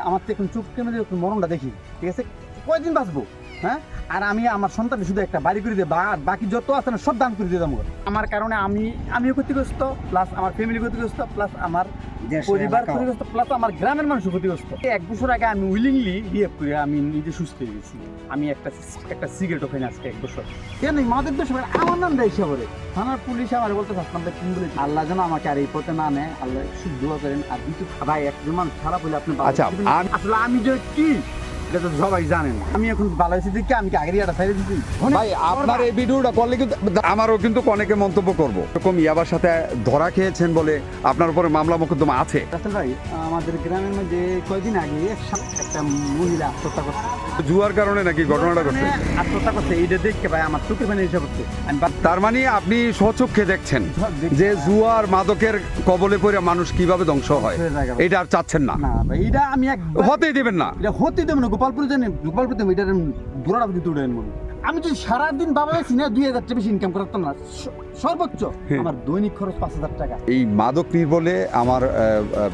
আমার তো এখন চুপ কেন মরণটা দেখি, ঠিক আছে? কয়দিন বাঁচবো? হ্যাঁ? আর আমি আমার সন্তানকে শুধু একটা বাড়ি করে দিয়ে বাকি যত আছে না সব দান করে দিয়ে দেবো আমার কারণে আমি আমিও ক্ষতিগ্রস্ত প্লাস আমার ফ্যামিলি ক্ষতিগ্রস্ত প্লাস আমার পরিবার ক্ষতিগ্রস্ত প্লাস আমার গ্রামের মানুষ ক্ষতিগ্রস্ত। এক বছর আগে আমি উইলিংলি বিহেভ করে আমি নিজে সুস্থ হয়ে গেছি। আমি একটা একটা সিগারেটও খাই আজকে এক বছর। কেন মাদের দোষ? আমার নাম দেয় হিসাবে থানার পুলিশ আমার বলতে চাচ্ছিলাম কিন বলে আল্লাহ যেন আমাকে আর এই পথে না নেয় আল্লাহ শুধু করেন। আর কিন্তু ভাই একজন মানুষ খারাপ হলে আপনি আচ্ছা, আসলে আমি যে কি? এটা তো সবাই জানেন। আমি এখন হয়েছি দেখি আমি কি আগের ইয়াটা ছেড়ে দিচ্ছি ভাই আপনার এই ভিডিওটা করলে কিন্তু আমারও কিন্তু অনেকে মন্তব্য করব। এরকম ইয়াবার সাথে ধরা খেয়েছেন বলে আপনার উপরে মামলা মোকদ্দমা আছে। ভাই আমাদের গ্রামের মধ্যে কয়দিন আগে একটা মহিলা আত্মহত্যা করছে। জুয়ার কারণে নাকি ঘটনাটা ঘটছে? মানে আত্মহত্যা করছে এইটা দেখতে ভাই আমার পানি এসে করছে আমি তার মানে আপনি স্বচক্ষে দেখছেন। যে জুয়ার মাদকের কবলে পড়ে মানুষ কীভাবে ধ্বংস হয়? এটা আর চাচ্ছেন না। এটা আমি হতেই দেবেন না। এটা হতেই দেবেন না গোপালপুরে জানি গোপালপুরে এটা দূরাটা যদি উঠে মনে আমি যদি সারাদিন বাবা বেশি না দুই হাজার বেশি ইনকাম করতাম না সর্বোচ্চ আমার দৈনিক খরচ পাঁচ হাজার টাকা। এই মাদক নির্মূলে আমার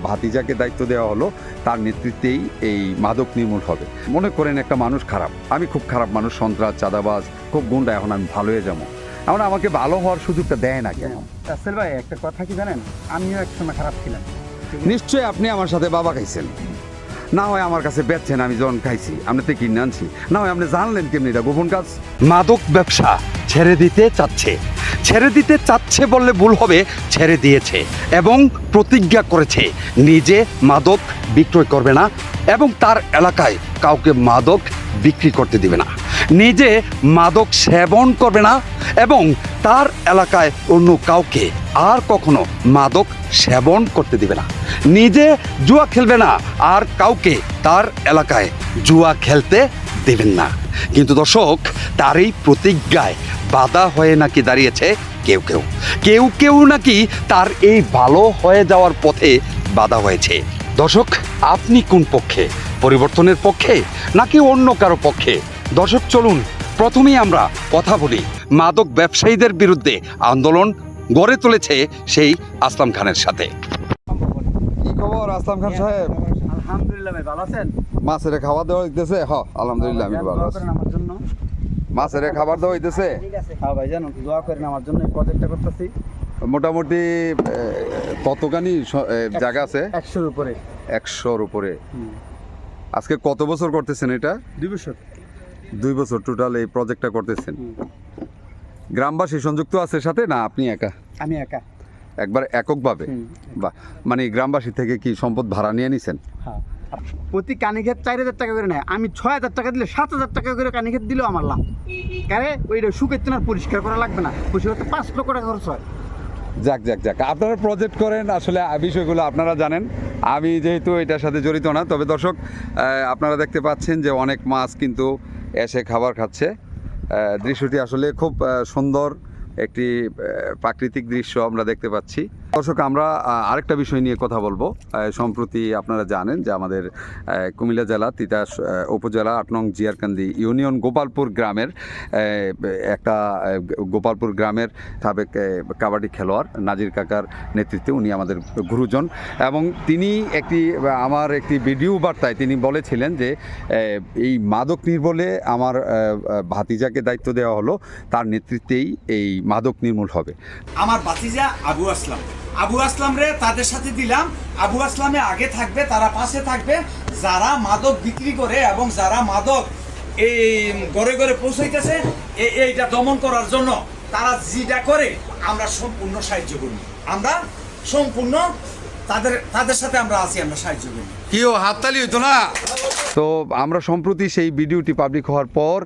ভাতিজাকে দায়িত্ব দেওয়া হলো তার নেতৃত্বেই এই মাদক নির্মূল হবে। মনে করেন একটা মানুষ খারাপ। আমি খুব খারাপ মানুষ সন্ত্রাস চাঁদাবাজ খুব গুন্ডা এখন আমি ভালো হয়ে যাব। এখন আমাকে ভালো হওয়ার সুযোগটা দেয় না কেন? রাসেল ভাই একটা কথা কি জানেন? আমিও এক সময় খারাপ ছিলাম। নিশ্চয়ই আপনি আমার সাথে বাবা খাইছেন। না হয় আমার কাছে বেচছেন, আমি জন খাইছি, আপনি তো কিনে আনছি। না হয় আপনি জানলেন কেমনি এটা গোপন কাজ? মাদক ব্যবসা ছেড়ে দিতে চাচ্ছে। ছেড়ে দিতে চাচ্ছে বললে ভুল হবে, ছেড়ে দিয়েছে এবং প্রতিজ্ঞা করেছে। নিজে মাদক বিক্রয় করবে না এবং তার এলাকায় কাউকে মাদক বিক্রি করতে দিবে না। নিজে মাদক সেবন করবে না এবং তার এলাকায় অন্য কাউকে আর কখনো মাদক সেবন করতে দিবে না। নিজে জুয়া খেলবে না, আর কাউকে তার এলাকায় জুয়া খেলতে দেবেন না। কিন্তু দর্শক, তার এই প্রতিজ্ঞায় বাধা হয়ে নাকি দাঁড়িয়েছে কেউ কেউ। কেউ কেউ নাকি তার এই ভালো হয়ে যাওয়ার পথে বাধা হয়েছে। দর্শক, আপনি কোন পক্ষে? পরিবর্তনের পক্ষে নাকি অন্য কারও পক্ষে? দর্শক চলুন প্রথমেই আমরা কথা বলি মাদক ব্যবসায়ীদের বিরুদ্ধে আন্দোলন গড়ে তুলেছে সেই আসলাম খানের সাথে। কি খবর আসলাম খান সাহেব? আলহামদুলিল্লাহ ভাই ভালো আছেন? মাছের খাবার দেওয়া হইতেছে? হ আলহামদুলিল্লাহ আমি ভালো আছি। আমার জন্য মাছের খাবার দেওয়া হইতেছে? হ্যাঁ ভাই জানো দোয়া করেন আমার জন্য এই প্রজেক্টটা করতেছি। মোটামুটি কতখানি জায়গা আছে? একশোর উপরে। একশোর উপরে। আজকে কত বছর করতেছেন এটা? দুই বছর। দুই বছর টোটাল এই প্রজেক্টটা করতেছেন। গ্রামবাসী সংযুক্ত আছে সাথে না আপনি একা? আমি একা। একবার এককভাবে। বা মানে গ্রামবাসী থেকে কি সম্পদ ভাড়া নিয়ে নিছেন? হ্যাঁ। প্রতি কানিক্ষেত চার হাজার টাকা করে নেয়। আমি ছয় হাজার টাকা দিলে সাত হাজার টাকা করে কানিক্ষেত দিলেও আমার লাভ। কারে? ওইটা শুকের আর পরিষ্কার করা লাগবে না। পরিষ্কার করতে পাঁচ লক্ষ টাকা খরচ হয়। যাক যাক যাক। আপনারা প্রজেক্ট করেন আসলে বিষয়গুলো আপনারা জানেন। আমি যেহেতু এটার সাথে জড়িত না তবে দর্শক আপনারা দেখতে পাচ্ছেন যে অনেক মাছ কিন্তু এসে খাবার খাচ্ছে। দৃশ্যটি আসলে খুব সুন্দর একটি প্রাকৃতিক দৃশ্য আমরা দেখতে পাচ্ছি। দর্শক, আমরা আরেকটা বিষয় নিয়ে কথা বলব। সম্প্রতি আপনারা জানেন যে আমাদের কুমিল্লা জেলা, তিতাস উপজেলা, আট নং জিয়ারকান্দি ইউনিয়ন গোপালপুর গ্রামের একটা গোপালপুর গ্রামের সাবেক কাবাডি খেলোয়াড় নাজির কাকার নেতৃত্বে উনি আমাদের গুরুজন এবং তিনি একটি, আমার একটি ভিডিও বার্তায় তিনি বলেছিলেন যে এই মাদক নির্মূলে আমার ভাতিজাকে দায়িত্ব দেওয়া হলো, তার নেতৃত্বেই এই মাদক নির্মূল হবে। আমার ভাতিজা আবু আসলাম। আবু আসলাম রে, তাদের সাথে দিলাম। আবু আসলামে আগে থাকবে, তারা পাশে থাকবে। যারা মাদক বিক্রি করে এবং যারা মাদক এই ঘরে ঘরে পৌঁছাইতেছে এইটা দমন করার জন্য তারা যেটা করে, আমরা সম্পূর্ণ সাহায্য করি। আমরা সম্পূর্ণ তাদের তাদের সাথে আমরা আছি, আমরা সাহায্য করি। কিও হাততালি হইতো না। তো আমরা সম্প্রতি সেই ভিডিওটি পাবলিক হওয়ার পর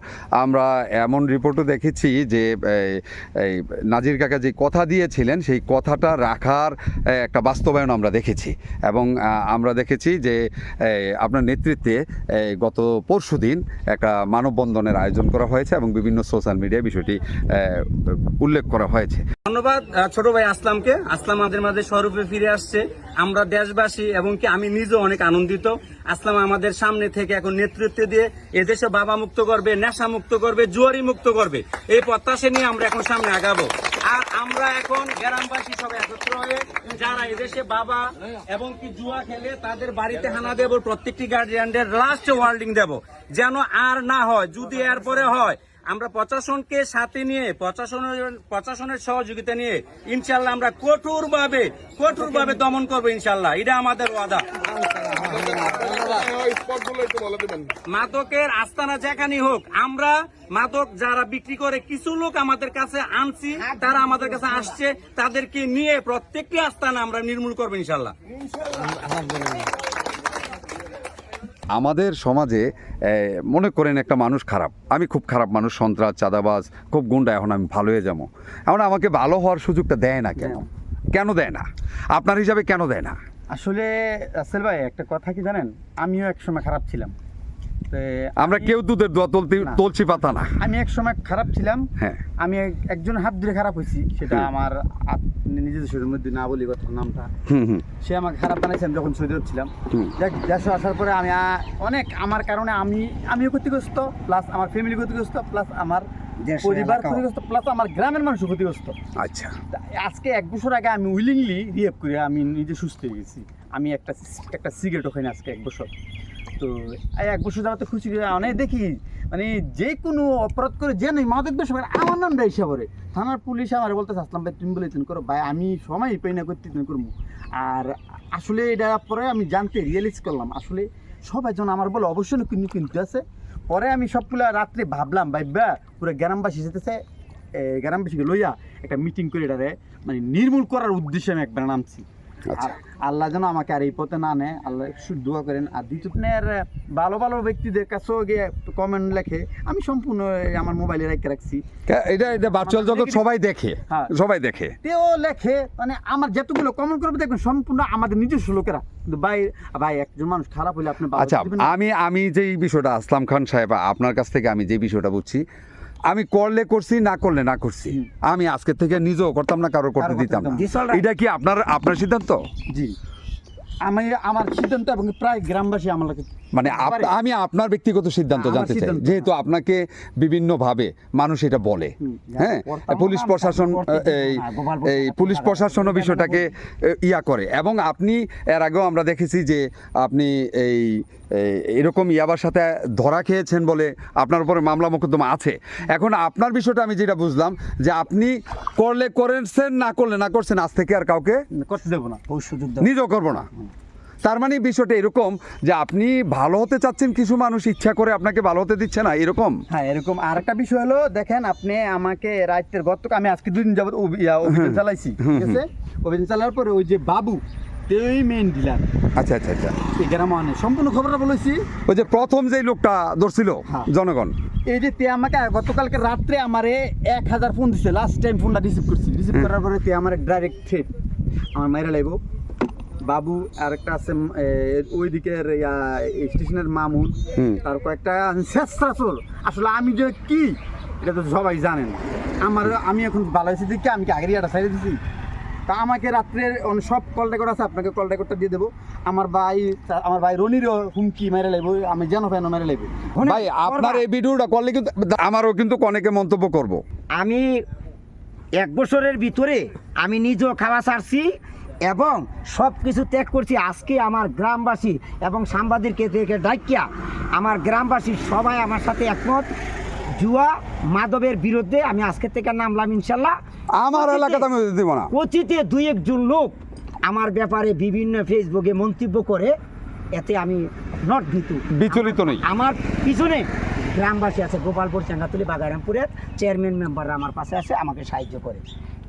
আমরা এমন রিপোর্টও দেখেছি যে এই, এই নাজির কাকা যে কথা দিয়েছিলেন সেই কথাটা রাখার একটা বাস্তবায়ন আমরা দেখেছি। এবং আমরা দেখেছি যে আপনার নেতৃত্বে গত পরশু দিন একটা মানববন্ধনের আয়োজন করা হয়েছে এবং বিভিন্ন সোশ্যাল মিডিয়ায় বিষয়টি উল্লেখ করা হয়েছে। ধন্যবাদ ছোট ভাই আসলামকে। আসলাম আমাদের মাঝে স্বরূপে ফিরে আসছে। আমরা দেশবাসী এবং কি আমি নিজেও অনেক আনন্দিত। আসলাম আমাদের সামনে থেকে এখন নেতৃত্ব দিয়ে এদেশে বাবা মুক্ত করবে, নেশা মুক্ত করবে, জুয়ারি মুক্ত করবে। এই প্রত্যাশা নিয়ে আমরা এখন সামনে আগাবো। আর আমরা এখন গ্রামবাসী সবাই একত্র হয়ে যারা এদেশে বাবা এবং কি জুয়া খেলে তাদের বাড়িতে হানা দেব, প্রত্যেকটি গার্জিয়ানদের লাস্ট ওয়ার্ল্ডিং দেব। যেন আর না হয়, যদি এরপরে হয়, আমরা প্রশাসনকে সাথে নিয়ে, প্রশাসনের প্রশাসনের সহযোগিতা নিয়ে ইনশাল্লাহ আমরা কঠোর ভাবে কঠোর ভাবে দমন করব ইনশাল্লাহ। এটা আমাদের ওয়াদা। মাদকের আস্তানা যেখানে হোক, আমরা মাদক যারা বিক্রি করে, কিছু লোক আমাদের কাছে আনছি, তারা আমাদের কাছে আসছে, তাদেরকে নিয়ে প্রত্যেকটি আস্তানা আমরা নির্মূল করব ইনশাল্লাহ। আমাদের সমাজে মনে করেন একটা মানুষ খারাপ। আমি খুব খারাপ মানুষ, সন্ত্রাস, চাঁদাবাজ, খুব গুন্ডা, এখন আমি ভালো হয়ে যাব। এখন আমাকে ভালো হওয়ার সুযোগটা দেয় না কেন? কেন দেয় না? আপনার হিসাবে কেন দেয় না? আসলে রাসেল ভাই একটা কথা কি জানেন? আমিও এক সময় খারাপ ছিলাম। আমরা কেউ দুধের দোয়া তুলতে তুলছি পাতা না। আমি এক সময় খারাপ ছিলাম। হ্যাঁ। আমি এক- একজন হাত ধরে খারাপ হয়েছি। সেটা আমার নিজেদের শরীরের মধ্যে না বলি কথা নামটা। হুম হুম। সে আমাকে খারাপ বানাইছিলাম যখন সৌদি আরব ছিলাম দেখ দেশে আসার পরে আমি অনেক আমার কারণে আমি আমিও ক্ষতিগ্রস্ত প্লাস আমার ফ্যামিলি ক্ষতিগ্রস্ত প্লাস আমার পরিবার ক্ষতিগ্রস্ত প্লাস আমার গ্রামের মানুষ ক্ষতিগ্রস্ত। আচ্ছা। আজকে এক বছর আগে আমি উইলিংলি রিয়েপ করে আমি নিজে সুস্থ হয়ে গেছি। আমি একটা একটা সিগারেটও খাই না আজকে এক বছর। তো এক বছর যাওয়াতে খুশি হয়ে অনেক দেখি। মানে যে কোনো অপরাধ করে যে নেই, মাদক বেশ আমার নামটা হিসাব করে থানার পুলিশ আমার বলতে আসলাম ভাই, তুমি বলে তুমি করো। ভাই, আমি সময় পাই না করতে, তুমি করব আর আসলে এটা পরে আমি জানতে রিয়েলাইজ করলাম, আসলে সবাই জন আমার বলে অবশ্যই কিন্তু কিন্তু আছে। পরে আমি সবগুলা রাত্রে ভাবলাম ভাইবা পুরো গ্রামবাসী যেতেছে গ্রামবাসীকে লইয়া একটা মিটিং করে এটারে মানে নির্মূল করার উদ্দেশ্যে আমি একবার নামছি। আল্লাহ যেন আমাকে আর এই পথে না নেয় আল্লাহ দোয়া করেন। আর দ্বিতীয় ভালো ভালো ব্যক্তিদের কাছেও গিয়ে কমেন্ট লেখে। আমি সম্পূর্ণ আমার মোবাইলে রেখে রাখছি। এটা এটা ভার্চুয়াল জগৎ সবাই দেখে। হ্যাঁ। সবাই দেখে। তেও লেখে মানে আমার যতগুলো কমেন্ট করবে দেখবেন সম্পূর্ণ আমাদের নিজস্ব লোকেরা। কিন্তু ভাই ভাই একজন মানুষ খারাপ হলে আপনি আচ্ছা আমি আমি যেই বিষয়টা আসলাম খান সাহেব আপনার কাছ থেকে আমি যে বিষয়টা বুঝছি আমি করলে করছি না করলে না করছি। আমি আজকে থেকে নিজেও করতাম না কারও করতে দিতাম এটা কি আপনার আপনার সিদ্ধান্ত? জি। আমি আমার সিদ্ধান্ত এবং প্রায় গ্রামবাসী আমার লোকে মানে আমি আপনার ব্যক্তিগত সিদ্ধান্ত জানতে চাই। যেহেতু আপনাকে বিভিন্নভাবে মানুষ এটা বলে হ্যাঁ? পুলিশ প্রশাসন এই পুলিশ পারে। প্রশাসনও বিষয়টাকে ইয়া করে। এবং আপনি এর আগেও আমরা দেখেছি যে আপনি এই এই, এরকম ইয়াবার সাথে ধরা খেয়েছেন বলে আপনার উপরে মামলা মোকদ্দমা আছে। এখন আপনার বিষয়টা আমি যেটা বুঝলাম যে আপনি করলে করেছেন না করলে না করছেন আজ থেকে আর কাউকে করতে দেবো না নিজেও করব না। তার মানে বিষয়টা এরকম যে আপনি ভালো হতে চাচ্ছেন কিছু মানুষ ইচ্ছা করে আপনাকে ভালো হতে দিচ্ছে না এরকম? হ্যাঁ এরকম। আর একটা বিষয় হলো দেখেন আপনি আমাকে রাইতের গত আমি আজকে দুদিন যাবত অভিযান চালাইছি ঠিক আছে? অভিযান চালার পরে ওই যে বাবু তেই মেইন ডিলার আচ্ছা আচ্ছা আচ্ছা। এই গ্রাম মানে সম্পূর্ণ খবরটা বলেছি। ওই যে প্রথম যে লোকটা ধরছিল হ্যাঁ। জনগণ? এই যে তে আমাকে গতকালকে রাত্রে আমারে এক হাজার ফোন দিছে। লাস্ট টাইম ফোনটা রিসিভ করছি। রিসিভ করার পরে তে আমার ডাইরেক্ট আমার মাইরা লাগব বাবু আর একটা আছে ওই দিকের ইয়া, স্টেশনের মামুন। তার কয়েকটা শেষরাসল আসলে আমি যে কি এটা তো সবাই জানেন। আমার আমি এখন ভালো আছি দেখি আমি কি আগের ইয়াটা সাইডে দিছি? তা আমাকে রাত্রে অন- সব কল রেকর্ড আছে আপনাকে কল রেকর্ডটা দিয়ে দেবো। আমার ভাই আমার ভাই রনিরও হুমকি মেরে লাগবো আমি জানো ফেন মেরে লাগবো ভাই আপনার এই ভিডিওটা করলে কিন্তু আমারও কিন্তু অনেকে মন্তব্য করব। আমি এক বছরের ভিতরে আমি নিজেও খাওয়া ছাড়ছি এবং সব কিছু ত্যাগ করছি আজকে আমার গ্রামবাসী এবং সাংবাদিককে থেকে ডাকিয়া আমার গ্রামবাসী সবাই আমার সাথে একমত। জুয়া মাদবের বিরুদ্ধে আমি আজকে থেকে নামলাম ইনশাল্লাহ। আমার এলাকাতে আমি দিব না। অতীতে দুই একজন লোক আমার ব্যাপারে বিভিন্ন ফেসবুকে মন্তব্য করে এতে আমি নট ভীতু বিচলিত নই। আমার পিছনে গ্রামবাসী আছে গোপালপুর চাঙ্গাতুলি বাগারামপুরের চেয়ারম্যান মেম্বাররা আমার পাশে আছে আমাকে সাহায্য করে।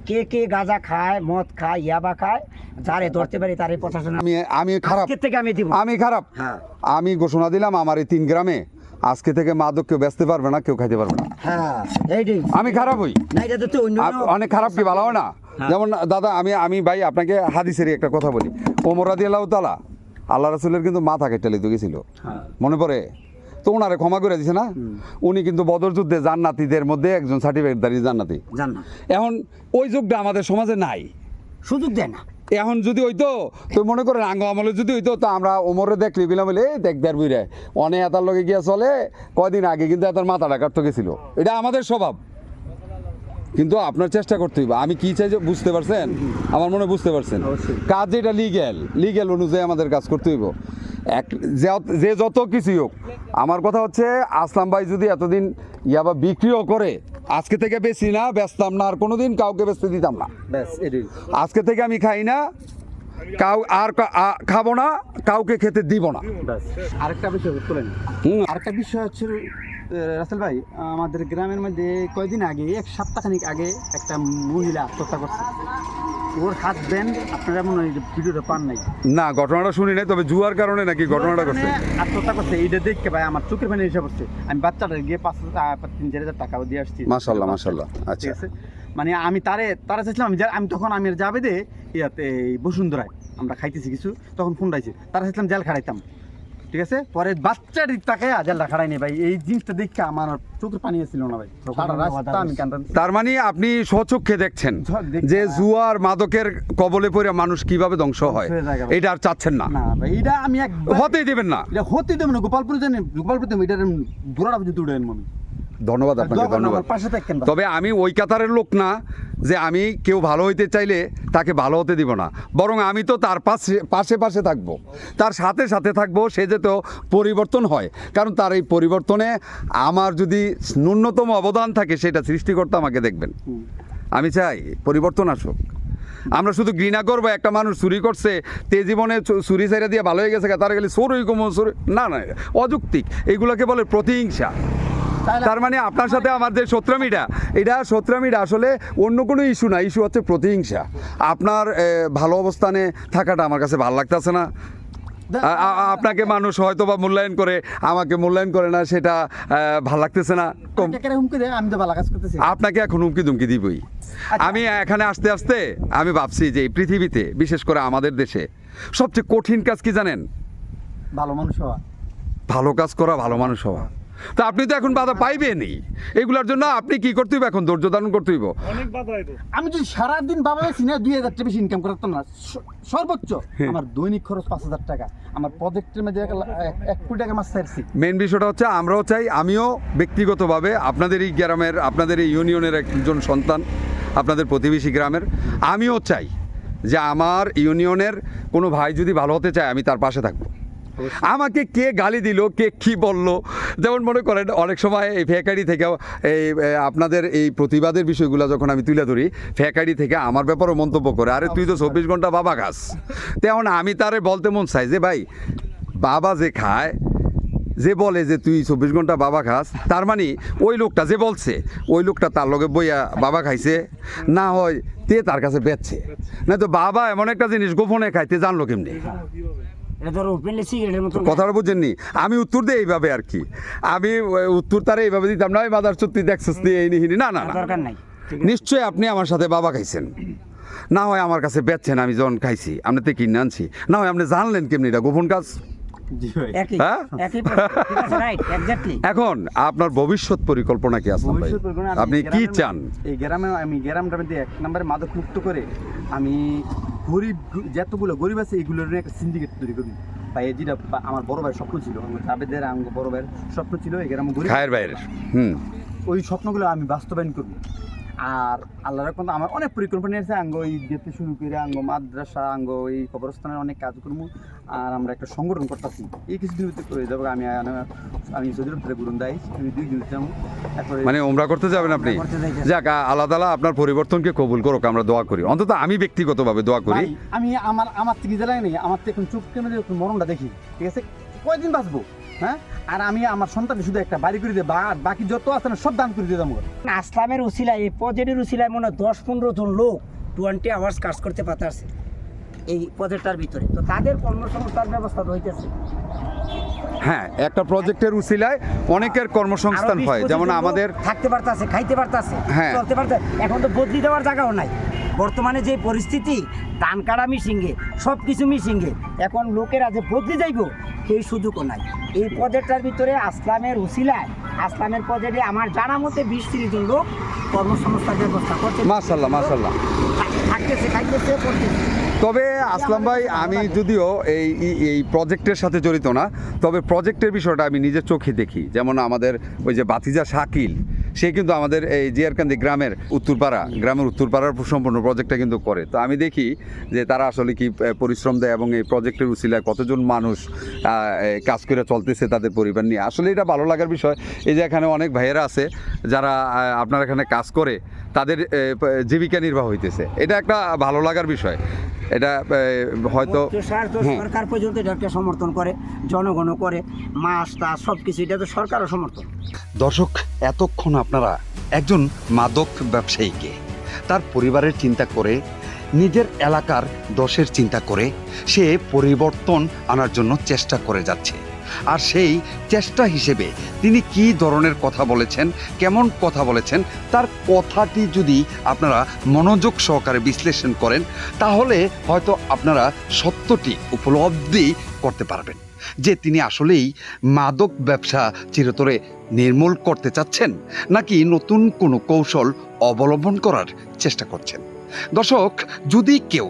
কে কে গাঁজা খায় মদ খায় ইয়াবা খায় যারে ধরতে পারি তারে প্রশাসন আমি আমি খারাপ। থেকে আমি দিব। আমি খারাপ। হ্যাঁ। আমি ঘোষণা দিলাম আমার এই তিন গ্রামে। আজকে থেকে মাদক কেউ বেচতে পারবে না কেউ খাইতে পারবে না। হ্যাঁ আমি খারাপ হই। না এটা তো অন্য অনেক খারাপ কি ভালো না? হ্যাঁ। যেমন দাদা আমি আমি ভাই আপনাকে হাদিসেরই একটা কথা বলি। ওমর রাদি আল্লাহ তালা আল্লাহ রাসুলের কিন্তু মাথা কেটে লিখতে গেছিল। হ্যাঁ। মনে পড়ে? তো ওনারে ক্ষমা করে দিছে না? উনি কিন্তু বদর যুদ্ধে জান্নাতিদের মধ্যে একজন সার্টিফিকেটদারি জান্নাতি। এখন ওই যুগটা আমাদের সমাজে নাই। সুযোগ দেয় না। এখন যদি হইতো তো মনে করেন আঙ্গ আমলে যদি হইতো তো আমরা ওমরে দেখলি বিলাম বলে "এই দেখ বুঝে অনেক এতার লগে গিয়া চলে কয়দিন আগে কিন্তু এতার মাথা ডাকার তো গেছিল। এটা আমাদের স্বভাব। কিন্তু আপনার চেষ্টা করতে হইব। আমি কি চাই যে বুঝতে পারছেন? আমার মনে বুঝতে পারছেন। কাজ যেটা লিগ্যাল লিগ্যাল অনুযায়ী আমাদের কাজ করতে হইব। এক যে- যত কিছুই হোক আমার কথা হচ্ছে আসলাম ভাই যদি এতদিন ইয়াবা বিক্রিও করে আজকে থেকে বেশি না বেচতাম না আর কোনোদিন কাউকে বেচতে দিতাম না। আজকে থেকে আমি খাই না কাউ আর খাব না কাউকে খেতে দিব না। আরেকটা বিষয় হুম। আরেকটা বিষয় হচ্ছে রাসেল ভাই আমাদের গ্রামের মধ্যে কয়দিন আগে এক সপ্তাহখানিক আগে একটা মহিলা আত্মহত্যা করছে। ওর হাত দেন আপনারা মনে হয় ভিডিওটা পান নাই। না ঘটনাটা শুনি নাই তবে জুয়ার কারণে নাকি ঘটনাটা করছে আত্মহত্যা করছে এইটা দেখতে ভাই আমার চোখের পানি এসে পড়ছে। আমি বাচ্চাটা গিয়ে পাঁচ আহ, তিন চার হাজার টাকাও দিয়ে আসছি। মাশাল্লাহ মাশাল্লাহ ঠিক আচ্ছা আছে? মানে আমি তারে তারা চাইছিলাম আমি আমি তখন আমি যাবে দে ইয়াতে বসুন্ধরায় আমরা খাইতেছি কিছু তখন ফোন ডাইছে তারা চাইছিলাম জেল খাড়াইতাম। ঠিক আছে? পরে বাচ্চার তাকে আজাল খাড়াই নেই ভাই। এই জিনিসটা দেখে আমার চোখের পানি ছিল না ভাই। সারা রাস্তা আমি তার মানে আপনি স্বচক্ষে দেখছেন যে। জুয়ার মাদকের কবলে পড়ে মানুষ কীভাবে ধ্বংস হয়। এটা আর চাচ্ছেন না। না ভাই এটা আমি এক হতেই দেবেন না। এটা হতেই দেবেন না। গোপালপুর জানি গোপালপুরে দেবো এটা দূরাটা পর্যন্ত উঠে আমি। ধন্যবাদ আপনাকে ধন্যবাদ। তবে আমি ওই কাতারের লোক না যে আমি কেউ ভালো হইতে চাইলে তাকে ভালো হতে দিব না। বরং আমি তো তার পাশে পাশে পাশে থাকব। তার সাথে সাথে থাকব সে যে তো পরিবর্তন হয়। কারণ তার এই পরিবর্তনে আমার যদি ন্যূনতম অবদান থাকে সেটা সৃষ্টিকর্তা আমাকে দেখবেন। আমি চাই পরিবর্তন আসুক। আমরা শুধু ঘৃণা করব একটা মানুষ চুরি করছে তে জীবনে চুরি সাইরা দিয়ে ভালো হয়ে গেছে তারা গেলে চোরই কমো না না অযৌক্তিক। এগুলোকে বলে প্রতিহিংসা। তার মানে আপনার সাথে আমার যে সত্রামিটা এটা সত্রামিটা আসলে অন্য কোনো ইস্যু না ইস্যু হচ্ছে প্রতিহিংসা। আপনার ভালো অবস্থানে থাকাটা আমার কাছে ভালো লাগতেছে না। আপনাকে মানুষ হয়তো বা মূল্যায়ন করে আমাকে মূল্যায়ন করে না সেটা ভালো লাগতেছে না। আপনাকে এখন হুমকি দুমকি দিবই। আমি এখানে আসতে আসতে আমি ভাবছি যে পৃথিবীতে বিশেষ করে আমাদের দেশে সবচেয়ে কঠিন কাজ কি জানেন? ভালো মানুষ হওয়া। ভালো কাজ করা ভালো মানুষ হওয়া। তা আপনি তো এখন বাধা পাইবেনই। এগুলোর জন্য আপনি কি করতে হইব? এখন ধৈর্য ধারণ করতে হইব। অনেক বাধা আমি যদি সারাদিন বাবা বেশি না দুই হাজার টাকা বেশি ইনকাম করতাম না সর্বোচ্চ আমার দৈনিক খরচ পাঁচ হাজার টাকা। আমার প্রজেক্টের মধ্যে এক কোটি টাকা মাছ ছাড়ছি। মেন বিষয়টা হচ্ছে আমরাও চাই আমিও ব্যক্তিগতভাবে আপনাদের এই গ্রামের আপনাদের এই ইউনিয়নের একজন সন্তান আপনাদের প্রতিবেশী গ্রামের আমিও চাই যে আমার ইউনিয়নের কোনো ভাই যদি ভালো হতে চায় আমি তার পাশে থাকব। আমাকে কে গালি দিল কে কি বলল? যেমন মনে করেন অনেক সময় এই ফেকারি থেকেও এই আপনাদের এই প্রতিবাদের বিষয়গুলো যখন আমি তুলে ধরি ফেকারি থেকে আমার ব্যাপারেও মন্তব্য করে আরে তুই তো চব্বিশ ঘণ্টা বাবা খাস। তেমন আমি তারে বলতে মন চাই যে ভাই বাবা যে খায় যে বলে যে তুই চব্বিশ ঘণ্টা বাবা খাস তার মানে ওই লোকটা যে বলছে ওই লোকটা তার লগে বইয়া বাবা খাইছে। না হয় তে তার কাছে বেচছে। না তো বাবা এমন একটা জিনিস গোপনে খাইতে জানলো কেমনি? কথাটা বুঝেননি। আমি উত্তর দিই এইভাবে আর কি। আমি উত্তর তারে এইভাবে দিতাম না ওই মাদার সত্যি দেখছিস এই নিহিনি না না দরকার নাই। নিশ্চয়ই আপনি আমার সাথে বাবা খাইছেন। না হয় আমার কাছে বেচছেন আমি যখন খাইছি আপনি তো কিনে আনছি। না হয় আপনি জানলেন কেমনি এটা গোপন কাজ? জি ভাই। একই হ্যাঁ? একই প্রশ্ন। ঠিক আছে রাইট এক্স্যাক্টলি এখন আপনার ভবিষ্যৎ পরিকল্পনা কি আমি আপনি কি চান? এই গ্রামে আমি গ্রামটার মধ্যে এক নম্বরে মাদক মুক্ত করে আমি গরিব যতগুলো গরিব আছে এগুলোর নিয়ে একটা সিন্ডিকেট তৈরি করি ভাই এই যেটা আমার বড় ভাইয়ের স্বপ্ন ছিল আমার জাবেদের আমার বড় ভাইয়ের স্বপ্ন ছিল এগের আমার গরিব ভাইয়ের ভাইয়ের হুম। ওই স্বপ্নগুলো আমি বাস্তবায়ন করব আর আল্লাহর রকম আমার অনেক পরিকল্পনা আছে আঙ্গ ওই যেতে শুরু করে আঙ্গ মাদ্রাসা আঙ্গ ওই কবরস্থানের অনেক কাজ করব আর আমরা একটা সংগঠন করতেছি। এই কিছুদিন ভিতরে করে যাব। আমি আমি থেকে ঘুরুন দেয় আমি দুই দিন যাব। মানে ওমরা করতে যাবেন আপনি। যাক আল্লাহ তালা আপনার পরিবর্তনকে কবুল করুক আমরা দোয়া করি। অন্তত আমি ব্যক্তিগতভাবে দোয়া করি। আমি আমার আমার থেকে জেলায় নেই আমার তো এখন চোখ কেমন একটু মরণটা দেখি ঠিক আছে? কয়দিন বাঁচবো হ্যাঁ? আর আমি আমার সন্তান শুধু একটা বাড়ি করে দিয়ে বা- বাকি যত আছে না সব দান করে দিয়ে যাব। আসলামের উসিলায় এই প্রজেক্টের উসিলায় মনে হয় দশ পনেরো জন লোক টোয়েন্টি আওয়ার্স কাজ করতে পারতেছে। এই প্রজেক্টটার ভিতরে। তো তাদের কর্মসংস্থান ব্যবস্থা হইতেছে। হ্যাঁ একটা প্রজেক্টের উসিলায় অনেকের কর্মসংস্থান হয় যেমন আমাদের থাকতে পারতাছে খাইতে পারতাছে হ্যাঁ। চলতে পারতে এখন তো বদলি দেওয়ার জায়গাও নাই। বর্তমানে যে পরিস্থিতি ধান কাটা মিশিংয়ে সব কিছু মিশিংয়ে এখন লোকেরা যে বদলি যাইব সেই সুযোগও নাই। এই প্রজেক্টটার ভিতরে আসলামের উসিলায় আসলামের প্রজেক্টে আমার জানা মতে বিশ তিরিশ জন লোক কর্মসংস্থান ব্যবস্থা করছে। মাশাল্লাহ মাশাল্লাহ। থাকতেছে খাইতেছে করতেছে। তবে আসলাম ভাই, আমি যদিও এই, এই- প্রজেক্টের সাথে জড়িত না, তবে প্রজেক্টের বিষয়টা আমি নিজের চোখে দেখি। যেমন আমাদের ওই যে বাতিজা শাকিল, সে কিন্তু আমাদের এই জিয়ারকান্দি গ্রামের উত্তরপাড়া, গ্রামের উত্তরপাড়ার সম্পূর্ণ প্রজেক্টটা কিন্তু করে। তো আমি দেখি যে তারা আসলে কি পরিশ্রম দেয় এবং এই প্রজেক্টের উচিলায় কতজন মানুষ কাজ করে চলতেছে তাদের পরিবার নিয়ে। আসলে এটা ভালো লাগার বিষয়, এই যে এখানে অনেক ভাইয়েরা আছে, যারা আপনার এখানে কাজ করে, তাদের জীবিকা নির্বাহ হইতেছে। এটা একটা ভালো লাগার বিষয়। এটা হয়তো তো হ্যাঁ। সরকার পর্যন্ত এটাকে সমর্থন করে জনগণও করে মাছ টাছ সব কিছু এটা তো সরকারও সমর্থন দর্শক এতক্ষণ আপনারা একজন মাদক ব্যবসায়ীকে তার পরিবারের চিন্তা করে নিজের এলাকার দশের চিন্তা করে সে পরিবর্তন আনার জন্য চেষ্টা করে যাচ্ছে আর সেই চেষ্টা হিসেবে তিনি কি ধরনের কথা বলেছেন, কেমন কথা বলেছেন, তার কথাটি যদি আপনারা মনোযোগ সহকারে বিশ্লেষণ করেন, তাহলে হয়তো আপনারা সত্যটি উপলব্ধি করতে পারবেন যে তিনি আসলেই মাদক ব্যবসা চিরতরে নির্মূল করতে চাচ্ছেন নাকি নতুন কোনো কৌশল অবলম্বন করার চেষ্টা করছেন। দর্শক, যদি কেউ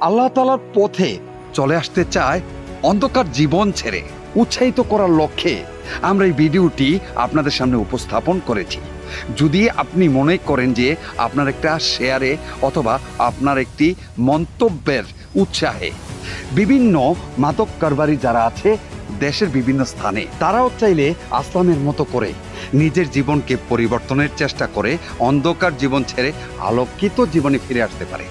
আল্লাহ তালার পথে চলে আসতে চায়, অন্ধকার জীবন ছেড়ে উৎসাহিত করার লক্ষ্যে আমরা এই ভিডিওটি আপনাদের সামনে উপস্থাপন করেছি। যদি আপনি মনে করেন যে আপনার একটা শেয়ারে অথবা আপনার একটি মন্তব্যের উৎসাহে বিভিন্ন মাদক কারবারি যারা আছে দেশের বিভিন্ন স্থানে, তারাও চাইলে আসলামের মতো করে নিজের জীবনকে পরিবর্তনের চেষ্টা করে অন্ধকার জীবন ছেড়ে আলোকিত জীবনে ফিরে আসতে পারে।